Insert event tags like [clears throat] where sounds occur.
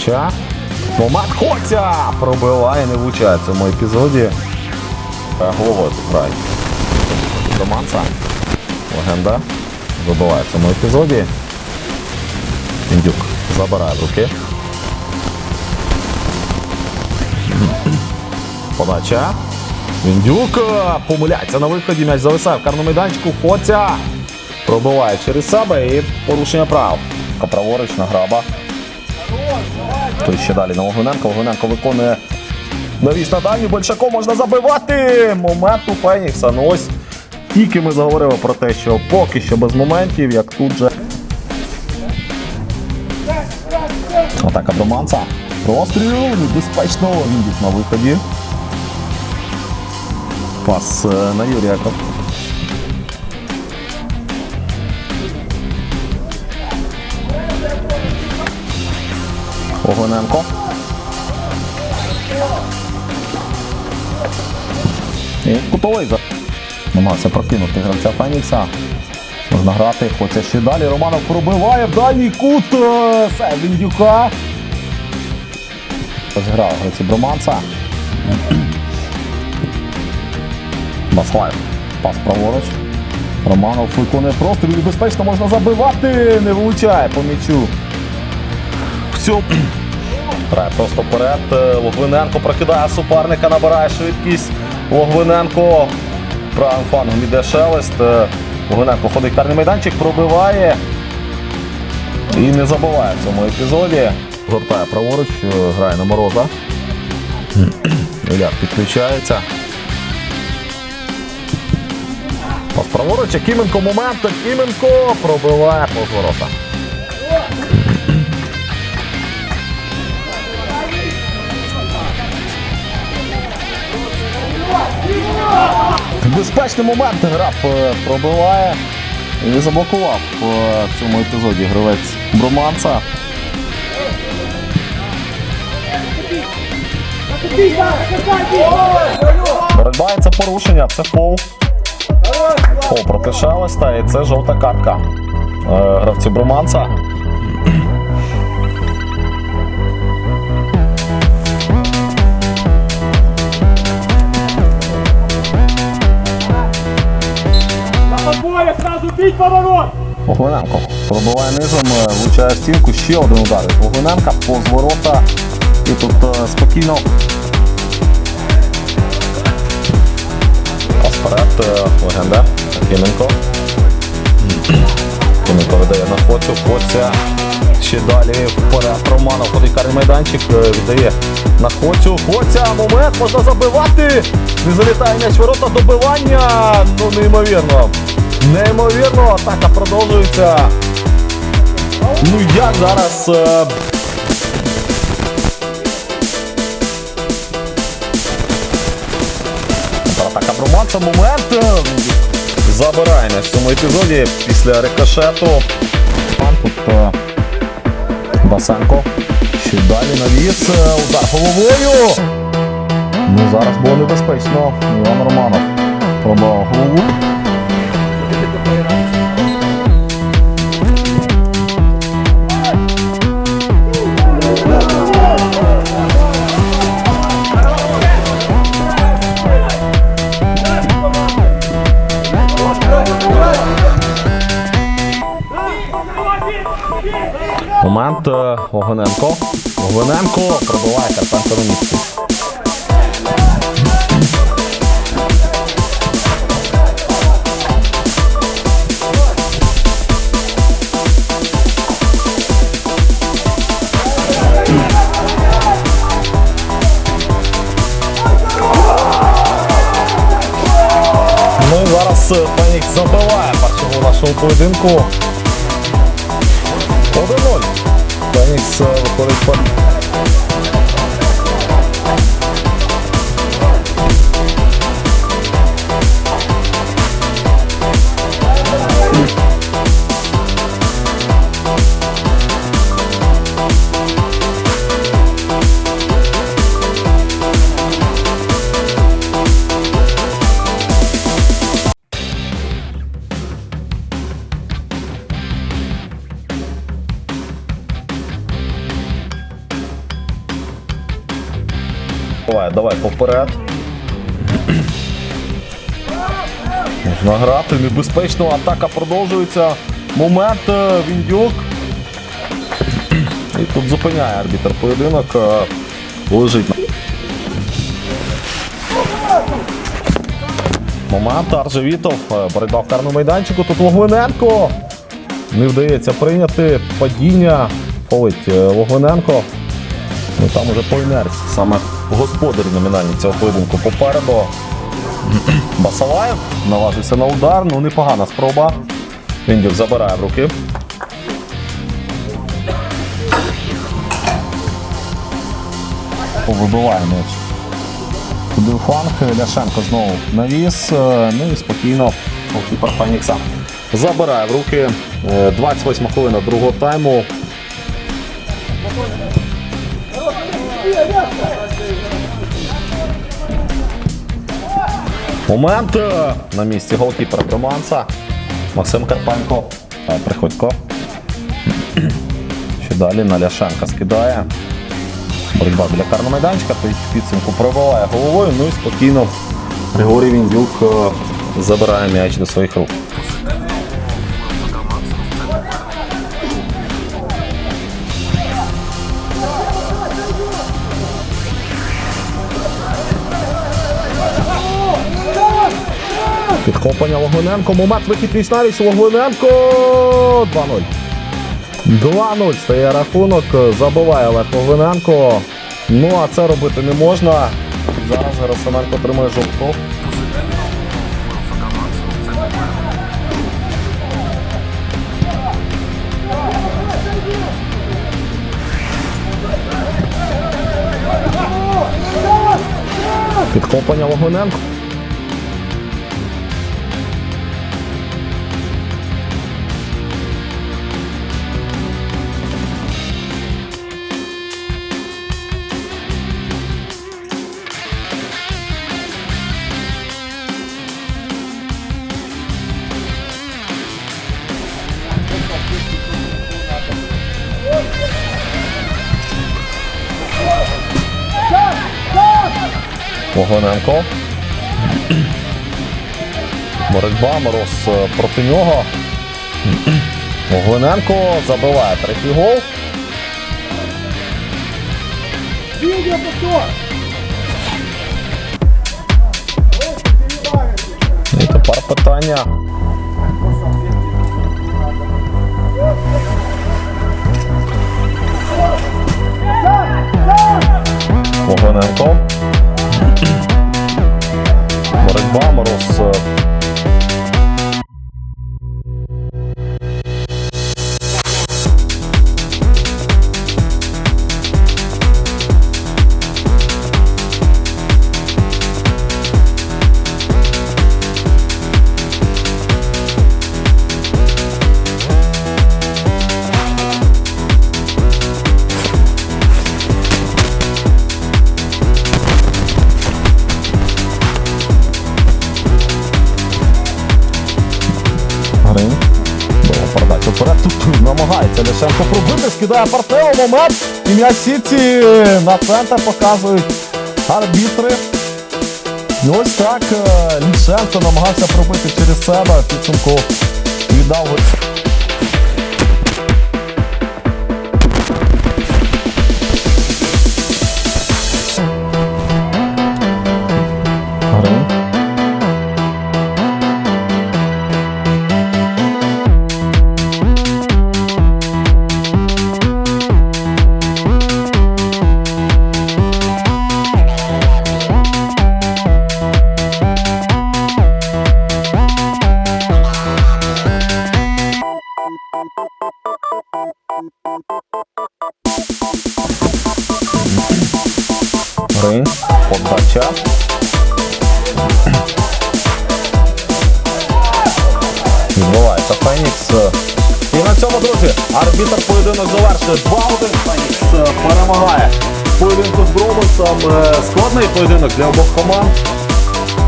Подача. Момент Хоця! Пробиває, не влучає в цьому епізоді. Е, Головою тут грає. Доманца. Легенда. Вибиває в цьому епізоді. Індюк забирає руки. Подача. Індюк е, помиляється на виході. М'яч зависає в карному майданчику. Хоця пробиває через себе і порушення прав. Праворуч на граба. Той ще далі на Логвиненко. Логвиненко виконує навіс на дальню. Большако можна забивати. Момент у Фенікса. Ну ось тільки ми заговорили про те, що поки що без моментів, як тут же. Атака до Манца. Простріл. Небезпечно. Індюк на виході. Пас е, на Юрія. Огоненко. І кутовий за. Намагався прокинути гравця Фенікса. Можна грати, хоче ще далі. Романов пробиває в дальній кут е, Севіндюка. Розіграв гравці Броманца. Баслайв. Пас праворуч. Романов виконує простріл. Небезпечно можна забивати. Не влучає по м'ячу. В цьому Грає просто вперед. Е, Логвиненко прокидає суперника, набирає швидкість. Логвиненко правим флангом іде шелест. Е, Логвиненко ходить карний майданчик, пробиває і не забуває в цьому епізоді. Гортає праворуч, е, грає на мороза. [clears throat] Ілляр підключається. Пас праворуч, Кіменко момент. Кіменко пробиває повз Безпечний момент граф е, пробиває і заблокував е, в цьому епізоді гравець Броманца. Це порушення, це фол. Фол проти Шелеста і це жовта картка. Е, Гравці Броманца. Подборе сразу бить поворот! Вогненко пробиває низом, е, влучає стінку, ще один удар від Вогненка, повз ворота. І тут е, спокійно. Пас е, легенда. Кименко. [clears throat] Кименко видає на Хоцю. Хоця ще далі вперед. Романов ходить карний майданчик, віддає на Хоцю. Хоця, момент, можна забивати. Не залітає м'яч ворота, добивання. Ну, неймовірно. Неймовірно, атака продовжується. Ну як зараз. е, Атака Броманца, момент. е, Забирає м'яч в цьому епізоді після рикошету. Тут е, Басенко. Ще далі навіс. Удар головою. Ну зараз було небезпечно. Іван Романов пробував голову. Момент е, Огоненко. Огоненко пробиває Карпенко на місці. Ну і зараз е, Фенікс забиває першого нашого поєдинку. 1-0. Фенікс е, виходить по... Давай, давай поперед. Можна грати, небезпечно, атака продовжується. Момент е, Віндюк. І тут зупиняє арбітр поєдинок. е, Лежить. Момент Аржевітов. е, Боротьба в карному майданчику. Тут Логвиненко. Не вдається прийняти падіння. Фолить е, Логвиненко. Ну там уже по інерції. Саме господар номінальний цього поєдинку попереду. [clears throat] Басалаєв наважився на удар, ну непогана спроба. Віндюк забирає в руки. Вибиває м'яч. Туди фланг Ляшенко знову навіс. е, Ну і спокійно голкіпер Фанікса забирає в руки. Е, 28 хвилина другого тайму. Момент е, на місці голкіпера Проманса. Максим Карпенко. Е, Приходько. [clears throat] Ще далі на Ляшенка скидає. Боротьба біля карного майданчика, той підсумку пробиває головою, ну і спокійно Григорій Віндюк е, забирає м'яч до своїх рук. Підхоплення Логвиненко. Момент вихід віч навіч Логвиненко. 2-0. 2-0 стає рахунок. Забиває Олег Логвиненко. Ну а це робити не можна. Зараз Герасименко отримує жовту. Підхоплення Логвиненко. Вогоненко. Боротьба, мороз е, проти нього. Вогоненко забиває третій гол. І тепер питання. Вогоненко. Боротьба, мороз. Намагається Ляшенко пробити, скидає партнеру момент. І м'яч Сіті на центр показують арбітри. І ось так е, Лішенко намагався пробити через себе. Підсумку віддав. Грин. Подача. Відбувається Фенікс. І на цьому, друзі, арбітр поєдинок завершує 2-1. Фенікс е, перемагає поєдинку з Бромусом. Е, Складний поєдинок для обох команд.